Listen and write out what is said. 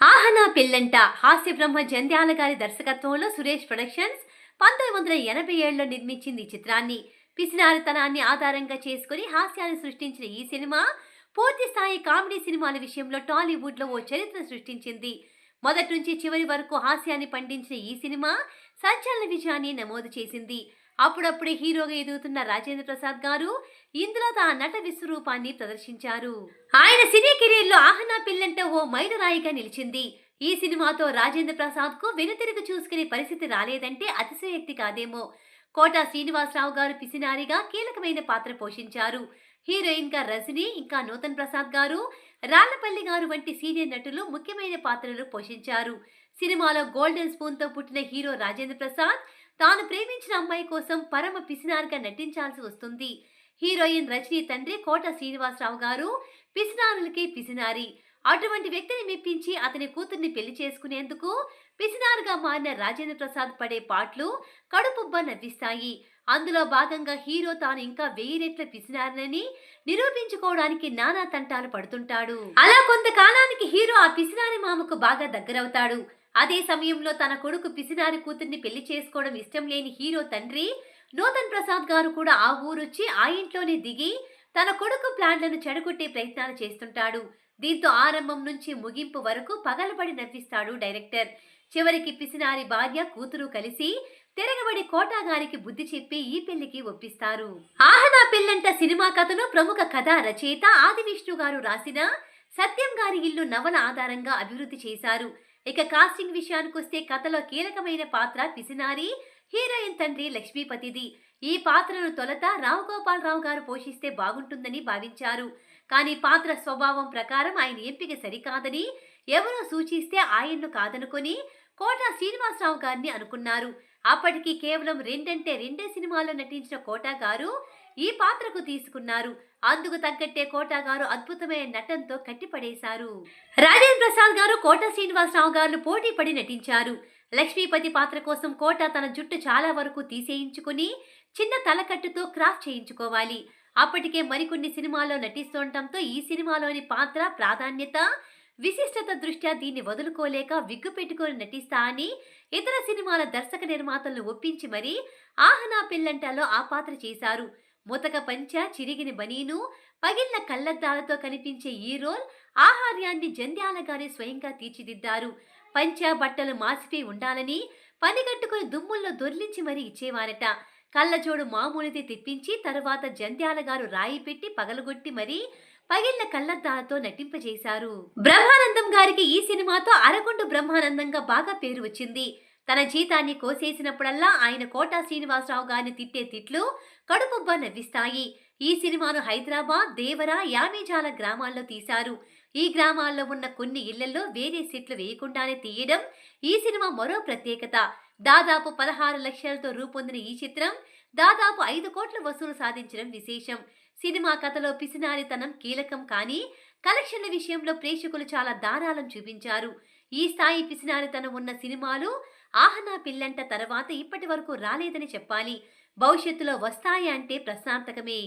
ఆహనా పెళ్ళంట హాస్య బ్రహ్మ జంధ్యాల గారి దర్శకత్వంలో సురేష్ ప్రొడక్షన్స్ పంతొమ్మిది వందల ఎనభై ఏడులో నిర్మించింది ఈ చిత్రాన్ని. పిసినారితనాన్ని ఆధారంగా చేసుకుని హాస్యాన్ని సృష్టించిన ఈ సినిమా పూర్తి స్థాయి కామెడీ సినిమాల విషయంలో టాలీవుడ్లో ఓ చరిత్ర సృష్టించింది. మొదటి నుంచి చివరి వరకు హాస్యాన్ని పండించిన ఈ సినిమా సంచలన విజయాన్ని నమోదు చేసింది. అప్పుడప్పుడే హీరోగా ఎదుగుతున్న రాజేంద్ర ప్రసాద్ గారు ఇందులో తన నట విశ్వరూపాన్ని ప్రదర్శించారు. ఆయన సినీ కెరీర్లో ఆహనా పిల్లంటే ఓ మైలురాయిగా నిలిచింది. ఈ సినిమాతో రాజేంద్ర ప్రసాద్కు వెనుతిరిగి చూసుకునే పరిస్థితి రాలేదంటే అతిశయోక్తి కాదేమో. కోట శ్రీనివాసరావు గారు పిసినారిగా కీలకమైన పాత్ర పోషించారు. హీరోయిన్గా రజని ఇంకా నూతన్ ప్రసాద్ గారు రాళ్ళపల్లి గారు వంటి సీనియర్ నటులు ముఖ్యమైన పాత్రలు పోషించారు. సినిమాలో గోల్డెన్ స్పూన్తో పుట్టిన హీరో రాజేంద్ర ప్రసాద్ తాను ప్రేమించిన అమ్మాయి కోసం పరమ పిసినారుగా నటించాల్సి వస్తుంది. హీరోయిన్ రజనీ తండ్రి కోట శ్రీనివాసరావు గారు పిసినారులకి పిసినారి. అటువంటి వ్యక్తిని మెప్పించి అతని కూతుర్ని పెళ్ళి చేసుకునేందుకు పిసినారుగా మారిన రాజేంద్ర ప్రసాద్ పడే పాటలు కడుపుబ్బ నవ్విస్తాయి. అందులో భాగంగా హీరో తాను ఇంకా వెయ్యి రెట్ల పిసినారనని నిరూపించుకోవడానికి నానా తంటాలు పడుతుంటాడు. అలా కొంతకాలానికి హీరో ఆ పిసినారి మామకు బాగా దగ్గరవుతాడు. అదే సమయంలో తన కొడుకు పిసినారి కూతుర్ని పెళ్ళి చేసుకోవడం ఇష్టం లేని హీరో తండ్రి నూతన్ ప్రసాద్ గారు కూడా ఆ ఊరొచ్చి ఆ ఇంట్లోనే దిగి తన కొడుకు ప్లాన్లను చెడగొట్టే ప్రయత్నాలు చేస్తుంటాడు. దీంతో ఆరంభం నుంచి ముగింపు వరకు పగలబడి నవ్విస్తాడు డైరెక్టర్. చివరికి పిసినారి భార్య కూతురు కలిసి తిరగబడి కోటా గారికి బుద్ధి చెప్పి ఈ పెళ్ళికి ఒప్పిస్తారు. ఆహనా పెళ్ళంట సినిమా కథను ప్రముఖ కథా రచయిత ఆది విష్ణు గారు రాసిన సత్యం గారి ఇల్లు నవల ఆధారంగా అభివృద్ధి చేశారు. ఇక కాస్టింగ్ విషయానికొస్తే కథలో కీలకమైన పాత్ర పిసినారి హీరోయిన్ తండ్రి లక్ష్మీపతిది. ఈ పాత్రను తొలత రావు గోపాలరావు గారు పోషిస్తే బాగుంటుందని భావించారు. కానీ పాత్ర స్వభావం ప్రకారం ఆయన ఎంపిక సరికాదని ఎవరో సూచిస్తే ఆయన్ను కాదనుకొని కోట శ్రీనివాసరావు గారిని అనుకున్నారు. అప్పటికి కేవలం రెండంటే రెండే సినిమాల్లో నటించిన కోటా గారు ఈ పాత్రకు తీసుకున్నారు. అందుకు తగ్గట్టే కోటా గారు అద్భుతమైన నటనతో కట్టిపడేశారు. రాజేంద్ర ప్రసాద్ గారు కోట శ్రీనివాసరావు గారు పోటీ పడి నటించారు. లక్ష్మీపతి పాత్ర కోసం కోట తన జుట్టు చాలా వరకు తీసేయించుకుని చిన్న తలకట్టుతో క్రాఫ్ చేయించుకోవాలి. అప్పటికే మరికొన్ని సినిమాల్లో నటిస్తుండటంతో ఈ సినిమాలోని పాత్ర ప్రాధాన్యత విశిష్టత దృష్ట్యా దీన్ని వదులుకోలేక విగ్గు పెట్టుకొని నటిస్తా అని ఇతర సినిమాల దర్శక నిర్మాతలను ఒప్పించి మరీ ఆహనా పిల్లంటాలో ఆ పాత్ర చేశారు. ముతక పంచ చిరిగిన బనీను పగిలిన కళ్ళద్దాలతో కనిపించే ఈ రోల్ ఆహార్యాన్ని జంధ్యాల గారి స్వయంగా తీర్చిదిద్దారు. పంచ బట్టలు మాసిపోయి ఉండాలని పనిగట్టుకుని దుమ్ముల్లో దొర్లించి మరీ ఇచ్చేవారట. కళ్ళజోడు మామూలిది తెప్పించి తరువాత జంధ్యాల గారు రాయి పెట్టి పగలగొట్టి మరీ పగిలిన కళ్ళద్దాలతో నటింపజేశారు. బ్రహ్మానందం గారికి ఈ సినిమాతో అరకొండు బ్రహ్మానందంగా బాగా పేరు వచ్చింది. తన జీతాన్ని కోసేసినప్పుడల్లా ఆయన కోటా శ్రీనివాసరావు గారిని తిట్టే తిట్లు కడుపుబ్బ నవ్విస్తాయి. ఈ సినిమాను హైదరాబాద్ దేవర యామిజాల గ్రామాల్లో తీశారు. ఈ గ్రామాల్లో ఉన్న కొన్ని ఇళ్ళలో వేరే సెట్లు వేయకుండానే తీయడం ఈ సినిమా మరో ప్రత్యేకత. దాదాపు పదహారు లక్షలతో రూపొందిన ఈ చిత్రం దాదాపు ఐదు కోట్ల వసూలు సాధించడం విశేషం. సినిమా కథలో పిసినారితనం కీలకం కానీ కలెక్షన్ల విషయంలో ప్రేక్షకులు చాలా దారాళం చూపించారు. ఈ స్థాయి పిసినారితనం ఉన్న సినిమాలు ఆహనా పిల్లంట తర్వాత ఇప్పటి వరకు రాలేదని చెప్పాలి. భవిష్యత్తులో వస్తాయి అంటే ప్రశ్నార్థకమే.